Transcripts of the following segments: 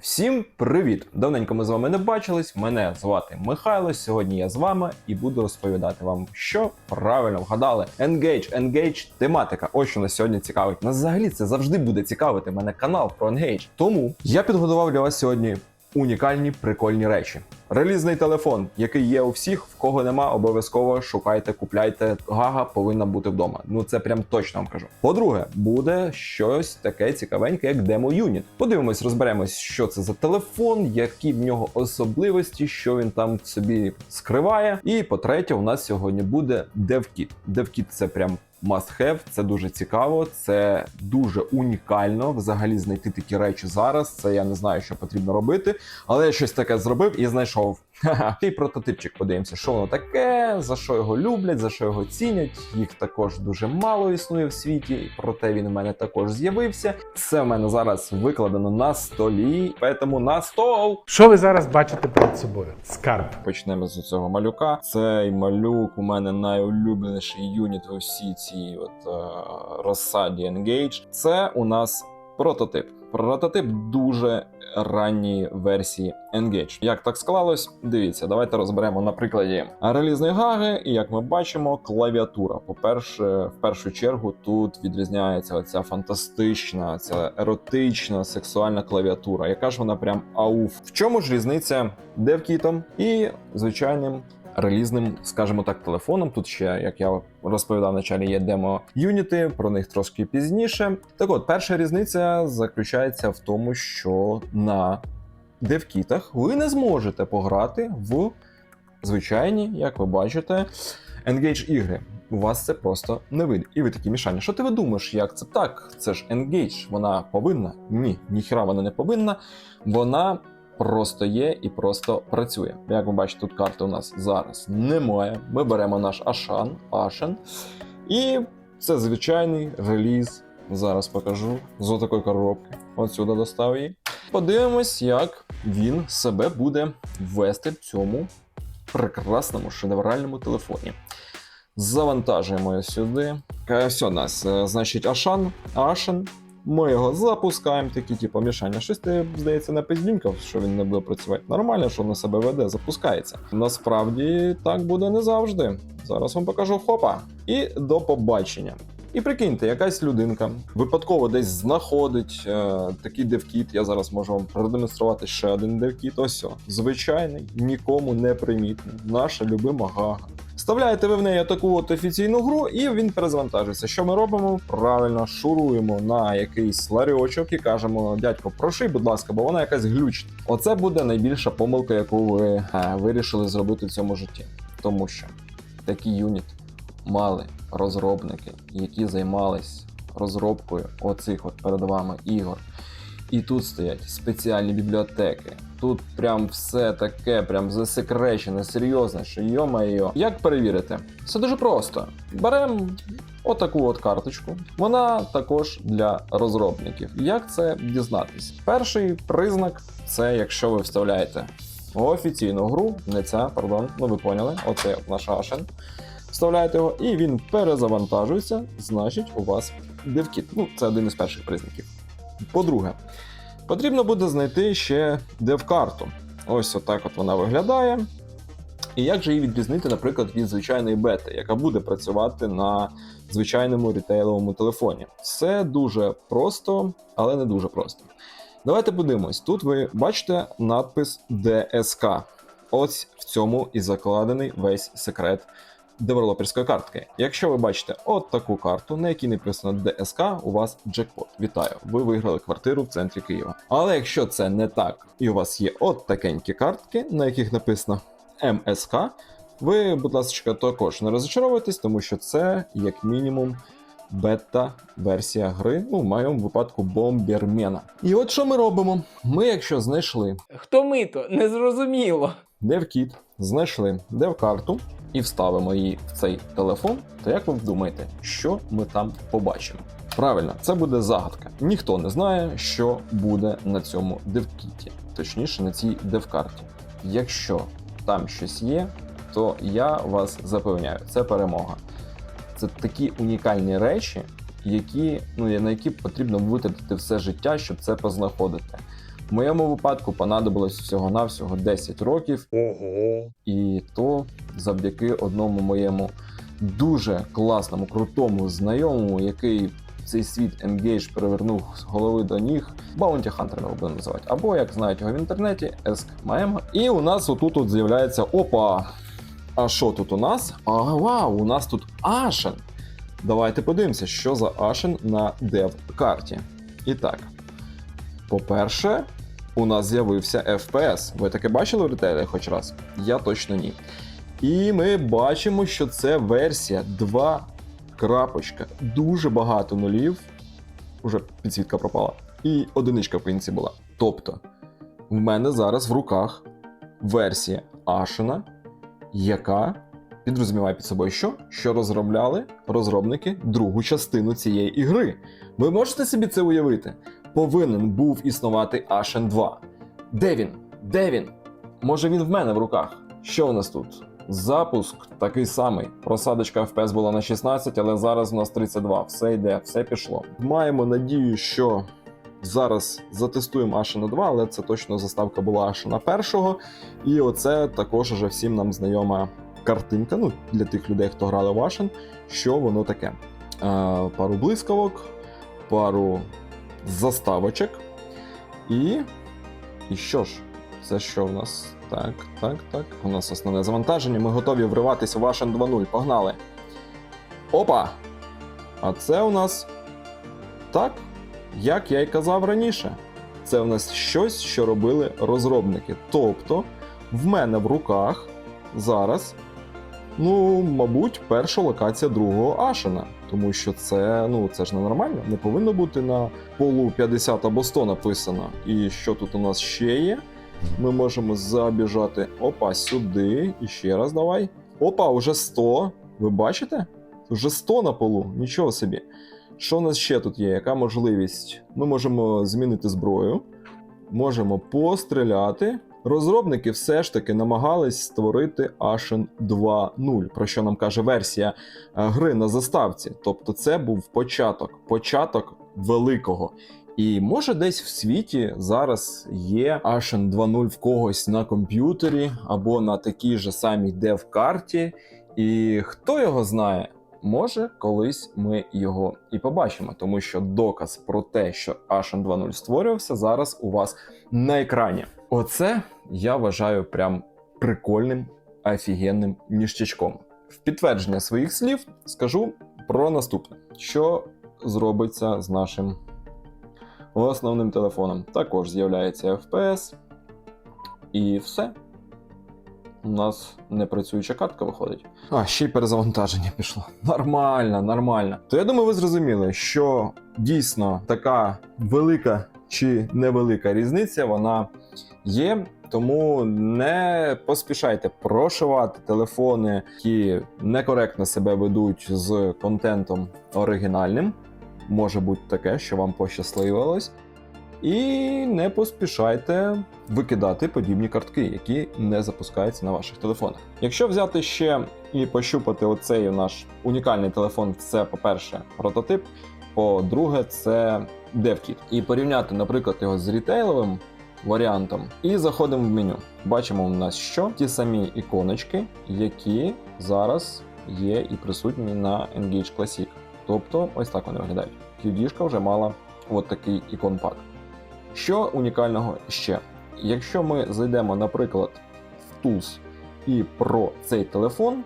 Всім привіт! Давненько ми з вами не бачились. Мене звати Михайло. Сьогодні я з вами і буду розповідати вам, що правильно вгадали. Engage, Engage, тематика. Ось що нас сьогодні цікавить. Нас взагалі це завжди буде цікавити. Мене канал про Engage. Тому я підготував для вас сьогодні унікальні прикольні речі. Релізний телефон, який є у всіх, в кого нема, обов'язково шукайте, купляйте. Гага повинна бути вдома. Ну це прям точно вам кажу. По-друге, буде щось таке цікавеньке, як демо юніт. Подивимось, розберемось, що це за телефон, які в нього особливості, що він там собі скриває. І по-третє, у нас сьогодні буде DevKit. DevKit – це прям must have, це дуже цікаво, це дуже унікально. Взагалі знайти такі речі зараз. Це я не знаю, що потрібно робити, але я щось таке зробив і знайшов. Ха-ха. Такий прототипчик подивимося, що воно таке, за що його люблять, за що його цінять. Їх також дуже мало існує в світі, проте він у мене також з'явився. Це в мене зараз викладено на столі, тому на стол. Що ви зараз бачите перед собою? Скарб. Почнемо з цього малюка. Цей малюк у мене найулюбленіший юніт у всій цій от е, розсаді Engage. Це у нас прототип. Прототип дуже ранньої версії Engage. Як так склалось? Дивіться, давайте розберемо на прикладі релізної гаги. І як ми бачимо, клавіатура. По-перше, в першу чергу тут відрізняється оця фантастична, ця еротична, сексуальна клавіатура, яка ж вона прям ауф. В чому ж різниця девкітом і звичайним релізним, скажімо так, телефоном. Тут ще, як я розповідав в началі, є демо юніти, про них трошки пізніше. Так от, перша різниця заключається в тому, що на девкітах ви не зможете пограти в звичайні, як ви бачите, Engage ігри. У вас це просто не вийде. І ви такі мішання. Що ти ви думаєш, як це так? Це ж Engage, вона повинна? Ні, ніхіра вона не повинна. Вона просто є і просто працює. Як ви бачите, тут карти у нас зараз немає. Ми беремо наш Ашан, Ашен, і це звичайний реліз. Зараз покажу з отакої коробки. От сюди достав її. Подивимось, як він себе буде вести в цьому прекрасному шедевральному телефоні. Завантажуємо сюди. Е, Все, у нас, е, значить, Ашан, Ашен. Ми його запускаємо, такі, типу, мішання. Щось ти, здається, не пиздінькав, що він не буде працювати. Нормально, що на себе веде, запускається. Насправді так буде не завжди. Зараз вам покажу хопа. І до побачення. І прикиньте, якась людинка випадково десь знаходить е, такий девкіт. Я зараз можу вам продемонструвати ще один девкіт. Ось о, звичайний, нікому не примітний. Наша любима гага. Вставляєте ви в неї таку от офіційну гру, і він перезвантажується. Що ми робимо? Правильно шуруємо на якийсь ларьочок і кажемо: дядько, проший, будь ласка, бо вона якась глючить. Оце буде найбільша помилка, яку ви е, вирішили зробити в цьому житті. Тому що такий юніт мали розробники, які займались розробкою оцих от перед вами ігор. І тут стоять спеціальні бібліотеки. Тут прям все таке, прям засекречене, серйозне, що йо-майо. Як перевірити? Все дуже просто. Беремо отаку от карточку. Вона також для розробників. Як це дізнатись? Перший признак це якщо ви вставляєте офіційну гру, не ця, пардон, ну ви поняли, оце наш Ашен. Вставляєте його, і він перезавантажується, значить, у вас DevKit. Ну, це один із перших признаків. По-друге, потрібно буде знайти ще дев-карту. Ось отак от вона виглядає. І як же її відрізнити, наприклад, від звичайної бети, яка буде працювати на звичайному рітейловому телефоні? Все дуже просто, але не дуже просто. Давайте подивимось. Тут ви бачите надпис DSK. Ось в цьому і закладений весь секрет девелоперської картки. Якщо ви бачите от таку карту, на якій написано DSK, у вас джекпот. Вітаю! Ви виграли квартиру в центрі Києва. Але якщо це не так, і у вас є от такенькі картки, на яких написано МСК, ви, будь ласка, також не розчаровуйтесь, тому що це як мінімум. Бета-версія гри, ну в моєму випадку бомбермена. І от що ми робимо? Ми, якщо знайшли Хто ми то? Незрозуміло. DevKit, знайшли дев-карту і вставимо її в цей телефон, то як ви думаєте, що ми там побачимо? Правильно, це буде загадка. Ніхто не знає, що буде на цьому девкіті, точніше на цій дев-карті. Якщо там щось є, то я вас запевняю, це перемога. Це такі унікальні речі, які, ну, на які потрібно витратити все життя, щоб це познаходити. В моєму випадку понадобилось всього-навсього 10 років, Ого. і то завдяки одному моєму дуже класному, крутому знайомому, який цей світ Engage перевернув з голови до ніг. Bounty Hunter його будемо називати. Або, як знають його в інтернеті, Esk І у нас отут от з'являється опа. А що тут у нас? А вау, у нас тут Ashen. Давайте подивимося, що за Ashen на дев-карті. І так, по-перше, у нас з'явився FPS. Ви таке бачили в ретейлі хоч раз? Я точно ні. І ми бачимо, що це версія 2. Крапочка. Дуже багато нулів. Уже підсвітка пропала. І одиничка в кінці була. Тобто, в мене зараз в руках версія Ашена, яка підрозуміває під собою що? Що розробляли розробники другу частину цієї ігри. Ви можете собі це уявити? Повинен був існувати Ashen 2. Де він? Де він? Може він в мене в руках? Що у нас тут? Запуск такий самий. Просадочка FPS була на 16, але зараз у нас 32. Все йде, все пішло. Маємо надію, що зараз затестуємо Ashen 2, але це точно заставка була Ashen 1. І оце також уже всім нам знайома картинка. Ну, для тих людей, хто грали в Ashen, що воно таке. Е, пару блискавок, пару заставочок. І. І що ж? Це що в нас? Так, так, так. У нас основне завантаження. Ми готові вриватися в Ashen 2.0. Погнали. Опа! А це у нас так, як я й казав раніше. Це у нас щось, що робили розробники. Тобто, в мене в руках зараз, ну, мабуть, перша локація другого Ашена. Тому що це, ну, це ж ненормально. Не повинно бути на полу 50 або 100 написано. І що тут у нас ще є? Ми можемо забіжати. Опа, сюди. І ще раз давай. Опа, уже 100. Ви бачите? Вже 100 на полу. Нічого собі. Що у нас ще тут є? Яка можливість? Ми можемо змінити зброю, можемо постріляти. Розробники все ж таки намагались створити Ashen 2.0, про що нам каже версія е, гри на заставці. Тобто, це був початок, початок великого. І може десь в світі зараз є Ashen 2.0 в когось на комп'ютері або на такій же самій дев-карті. І хто його знає, може колись ми його і побачимо, тому що доказ про те, що Ashen 2.0 створювався, зараз у вас на екрані. Оце я вважаю прям прикольним, офігенним ніштячком. В підтвердження своїх слів скажу про наступне: що зробиться з нашим основним телефоном. Також з'являється FPS. І все. У нас не працююча картка виходить. А, ще й перезавантаження пішло. Нормально, нормально. То я думаю, ви зрозуміли, що дійсно така велика чи невелика різниця вона є. Тому не поспішайте прошивати телефони, які некоректно себе ведуть з контентом оригінальним. Може бути таке, що вам пощасливилось. І не поспішайте викидати подібні картки, які не запускаються на ваших телефонах. Якщо взяти ще і пощупати оцей наш унікальний телефон, це, по-перше, прототип, по-друге, це DevKit. І порівняти, наприклад, його з рітейловим варіантом. І заходимо в меню. Бачимо у нас що ті самі іконочки, які зараз є і присутні на Engage Classic. Тобто, ось так вони виглядають. QD вже мала от такий ікон-пак. Що унікального ще? Якщо ми зайдемо, наприклад, в Tools і про цей телефон,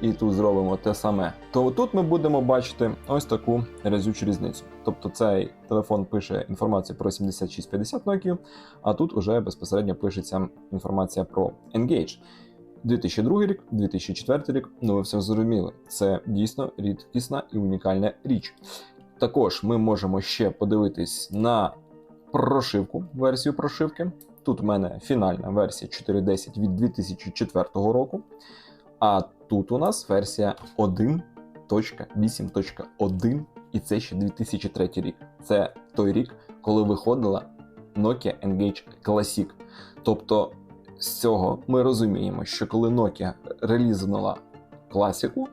і тут зробимо те саме, то тут ми будемо бачити ось таку разючу різницю. Тобто цей телефон пише інформацію про 7650 Nokia, а тут уже безпосередньо пишеться інформація про Engage. 2002 рік, 2004 рік, ну ви все зрозуміли. Це дійсно рідкісна і унікальна річ. Також ми можемо ще подивитись на прошивку, версію прошивки. Тут в мене фінальна версія 4.10 від 2004 року. А тут у нас версія 1.8.1, і це ще 2003 рік. Це той рік, коли виходила Nokia Engage Classic. Тобто з цього ми розуміємо, що коли Nokia релізнула класику,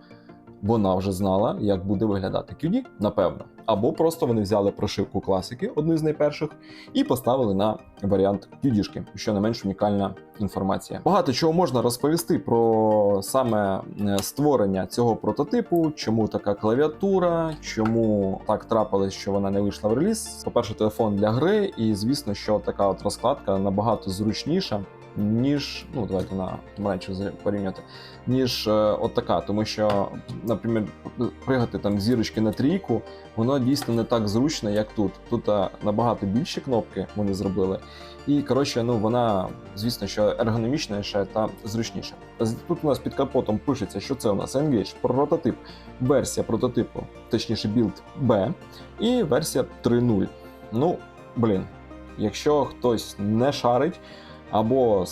вона вже знала, як буде виглядати QD, напевно. Або просто вони взяли прошивку класики, одну з найперших, і поставили на варіант QD-шки, що не менш унікальна інформація. Багато чого можна розповісти про саме е, створення цього прототипу, чому така клавіатура, чому так трапилось, що вона не вийшла в реліз. По-перше, телефон для гри, і звісно, що така от розкладка набагато зручніша. Ніж, ну давайте на менше порівняти, ніж е, от така, тому що, наприклад, пригати там зірочки на трійку, воно дійсно не так зручно, як тут. Тут е, набагато більші кнопки вони зробили. І коротше, ну вона, звісно, що ергономічніша та зручніша. Тут у нас під капотом пишеться, що це у нас Engage, прототип, версія прототипу, точніше, білд B, і версія 3.0. Ну, блін, якщо хтось не шарить або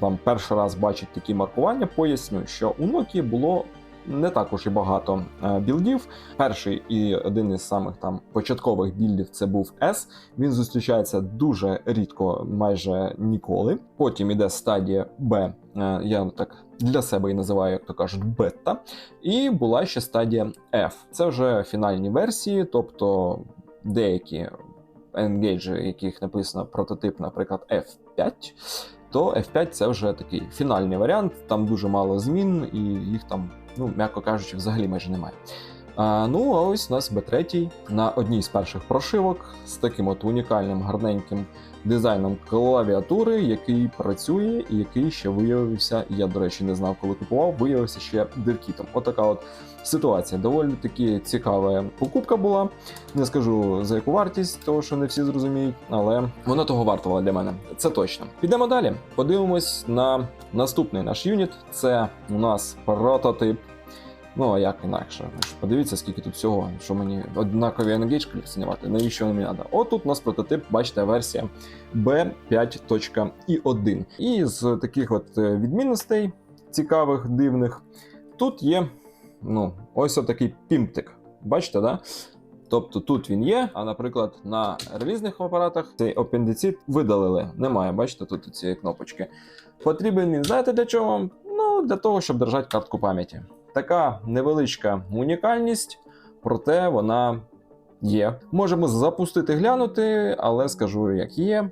там перший раз бачить такі маркування, поясню, що у Nokia було не також і багато е, білдів. Перший і один із самих там початкових білдів це був S. Він зустрічається дуже рідко, майже ніколи. Потім іде стадія B, е, я так для себе і називаю, як то кажуть, бета. І була ще стадія F. Це вже фінальні версії, тобто деякі Engage, яких написано прототип, наприклад, F5. То F5 це вже такий фінальний варіант. Там дуже мало змін, і їх там, ну м'яко кажучи, взагалі майже немає. Ну, а ось у нас B3 на одній з перших прошивок з таким от унікальним гарненьким дизайном клавіатури, який працює і який ще виявився. Я, до речі, не знав, коли купував, виявився ще диркітом. Отака от ситуація. Доволі таки цікава покупка була. Не скажу за яку вартість, того що не всі зрозуміють, але воно того вартувало для мене. Це точно. Підемо далі. Подивимось на наступний наш юніт. Це у нас прототип. Ну, а як інакше? Подивіться, скільки тут всього, що мені однакові engage колекціонувати, навіщо мені треба? От тут у нас прототип, бачите, версія B5.i1. І з таких от е, відмінностей цікавих, дивних, тут є ну, ось отакий пімптик. Бачите, да? Тобто тут він є, а наприклад, на релізних апаратах цей апендицит видалили. Немає, бачите, тут цієї кнопочки. Потрібен він, знаєте для чого? Ну, для того, щоб держати картку пам'яті. Така невеличка унікальність, проте вона є. Можемо запустити глянути, але скажу, як є.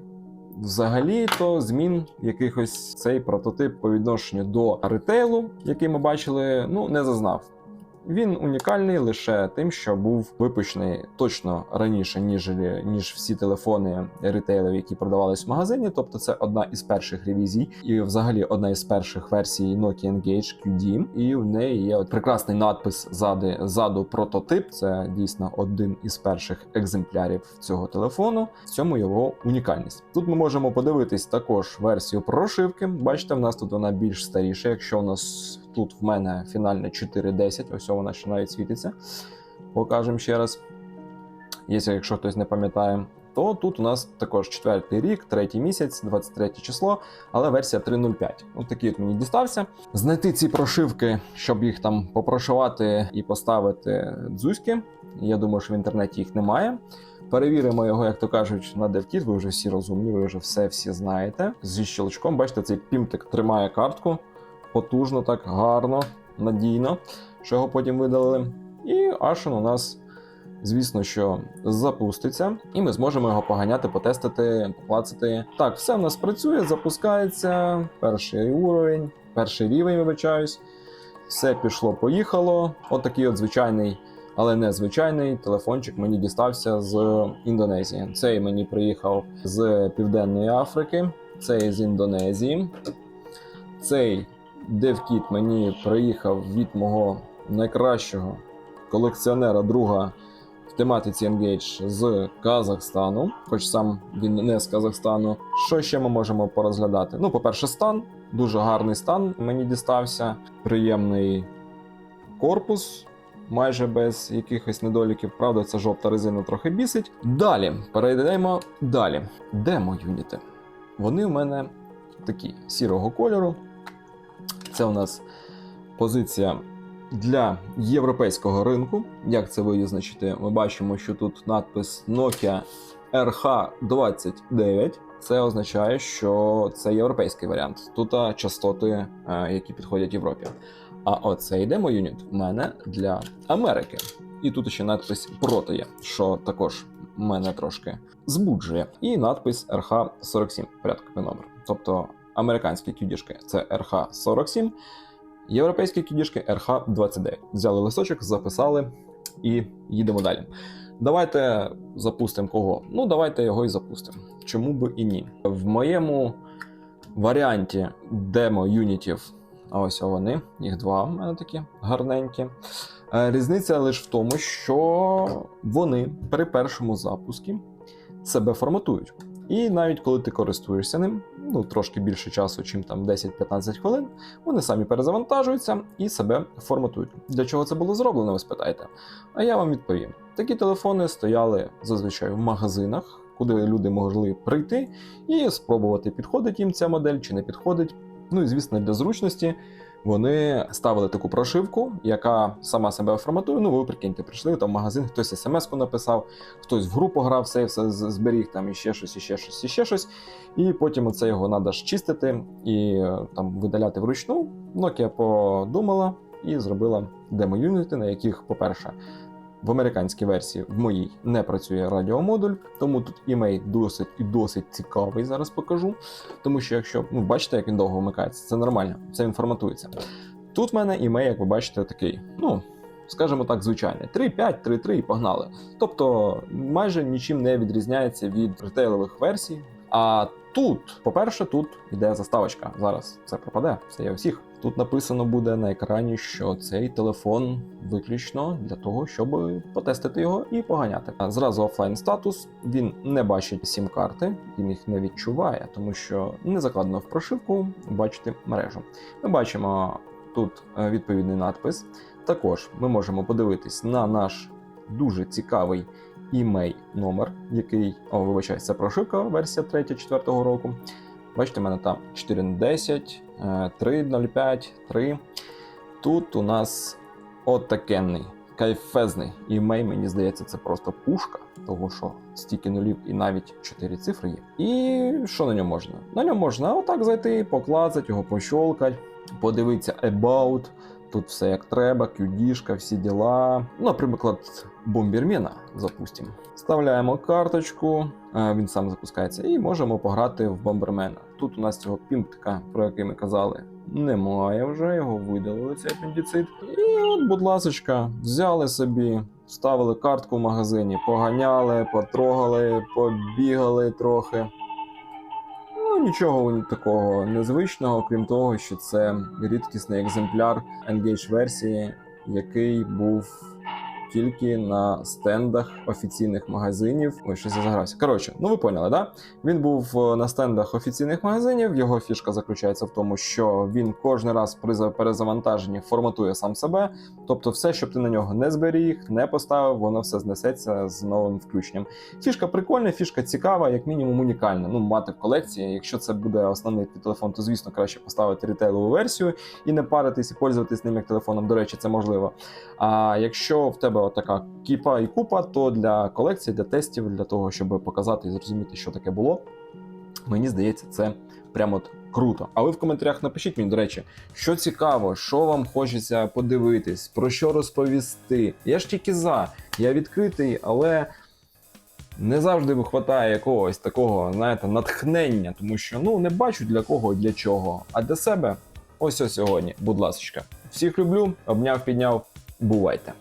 Взагалі, то змін якихось цей прототип по відношенню до ретейлу, який ми бачили, ну не зазнав. Він унікальний лише тим, що був випущений точно раніше, ніж, ніж всі телефони ретейлів, які продавались в магазині. Тобто, це одна із перших ревізій, і взагалі одна із перших версій Nokia Engage QD. І в неї є от прекрасний надпис ззади, ззаду прототип. Це дійсно один із перших екземплярів цього телефону. В цьому його унікальність. Тут ми можемо подивитись також версію прошивки. Бачите, в нас тут вона більш старіша. Якщо у нас тут в мене фінальне 4.10, ось вона ще навіть світиться. Покажемо ще раз. Якщо, якщо хтось не пам'ятає, то тут у нас також четвертий рік, третій місяць, 23 число, але версія 3.05. Ось такий от мені дістався. Знайти ці прошивки, щоб їх там попрошивати і поставити дзузьки. Я думаю, що в інтернеті їх немає. Перевіримо його, як то кажуть, на DevKit. Ви вже всі розумні, ви вже все всі знаєте. Зі щелчком, бачите, цей пімтик тримає картку потужно, так гарно, надійно, що його потім видалили. І Ashen у нас, звісно, що запуститься, і ми зможемо його поганяти, потестити, поклацати. Так, все в нас працює, запускається. Перший уровень, перший рівень, вибачаюсь. Все пішло, поїхало. От такий от звичайний. Але незвичайний телефончик мені дістався з Індонезії. Цей мені приїхав з Південної Африки, цей з Індонезії. Цей DevKit мені приїхав від мого найкращого колекціонера друга в тематиці Engage з Казахстану, хоч сам він не з Казахстану. Що ще ми можемо порозглядати? Ну, по-перше, стан. Дуже гарний стан мені дістався. Приємний корпус, майже без якихось недоліків. Правда, ця жовта резина трохи бісить. Далі перейдемо далі. Демо юніти. Вони у мене такі сірого кольору. Це у нас позиція для європейського ринку. Як це визначити? Ми бачимо, що тут надпис Nokia RH29. Це означає, що це європейський варіант. Тут частоти, які підходять Європі. А оцей демо-юніт в мене для Америки. І тут ще надпис проти є, що також мене трошки збуджує. І надпис RH47, порядковий номер. Тобто американські QD-шки це RH47, європейські QD-шки RH29. Взяли листочок, записали і їдемо далі. Давайте запустимо кого? Ну, давайте його і запустимо. Чому би і ні? В моєму варіанті демо юнітів, а ось вони, їх два в мене такі гарненькі. Е, Різниця лише в тому, що вони при першому запуску себе форматують. І навіть коли ти користуєшся ним, ну трошки більше часу, чим там 10-15 хвилин, вони самі перезавантажуються і себе форматують. Для чого це було зроблено, ви спитаєте? А я вам відповім: такі телефони стояли зазвичай в магазинах, куди люди могли прийти і спробувати, підходить їм ця модель чи не підходить. Ну і звісно, для зручності вони ставили таку прошивку, яка сама себе форматує. Ну, ви прикиньте, прийшли там в магазин, хтось смс-ку написав, хтось в гру грав, все, все зберіг там і ще щось, і ще щось, і ще щось. І потім це його треба ж чистити і е, там видаляти вручну. Nokia подумала і зробила демо-юніти, на яких, по-перше, в американській версії в моїй не працює радіомодуль, тому тут імей досить і досить цікавий. Зараз покажу. Тому що якщо ну бачите, як він довго вмикається, це нормально, це він форматується. Тут в мене імей, як ви бачите, такий, ну скажімо так, звичайний: 3.5, 3.3 і погнали. Тобто майже нічим не відрізняється від ретейлових версій. А тут, по-перше, тут йде заставочка. Зараз це пропаде, це у всіх. Тут написано буде на екрані, що цей телефон виключно для того, щоб потестити його і поганяти. Зразу офлайн статус. Він не бачить сім-карти, він їх не відчуває, тому що не закладено в прошивку бачити мережу. Ми бачимо тут е, відповідний надпис. Також ми можемо подивитись на наш дуже цікавий імей номер, який, о, вибачаю, це прошивка версія 3-4 року. Бачите, в мене там 4.10, е, 3.05, 3. Тут у нас отакенний, кайфезний імей, мені здається, це просто пушка, того що стільки нулів і навіть 4 цифри є. І що на ньому можна? На ньому можна отак зайти, поклацати, його пощолкати, подивитися About. Тут все як треба, QD-шка, всі діла. Ну, наприклад, бомбермена запустимо. Вставляємо карточку, е, він сам запускається, і можемо пограти в бомбермена. Тут у нас цього пімптика, про який ми казали, немає вже, його видалили цей апендицит. І от, будь ласочка, взяли собі, вставили картку в магазині, поганяли, потрогали, побігали трохи. Ну, нічого такого незвичного, крім того, що це рідкісний екземпляр Engage версії, який був тільки на стендах офіційних магазинів. Ой, щось загрався. Коротше, ну ви поняли, да? Він був е, на стендах офіційних магазинів. Його фішка заключається в тому, що він кожен раз при перезавантаженні форматує сам себе. Тобто, все, щоб ти на нього не зберіг, не поставив, воно все знесеться з новим включенням. Фішка прикольна, фішка цікава, як мінімум унікальна. Ну, мати в колекції. Якщо це буде основний телефон, то звісно краще поставити рітейлову версію і не паритись і пользуватись ним як телефоном. До речі, це можливо. А якщо в тебе така кіпа і купа, то для колекції, для тестів, для того, щоб показати і зрозуміти, що таке було, мені здається, це прямо от круто. А ви в коментарях напишіть мені, до речі, що цікаво, що вам хочеться подивитись, про що розповісти. Я ж тільки за, я відкритий, але. Не завжди вистачає якогось такого, знаєте, натхнення, тому що ну не бачу для кого і для чого. А для себе ось ось сьогодні, будь ласка. Всіх люблю, обняв, підняв. Бувайте!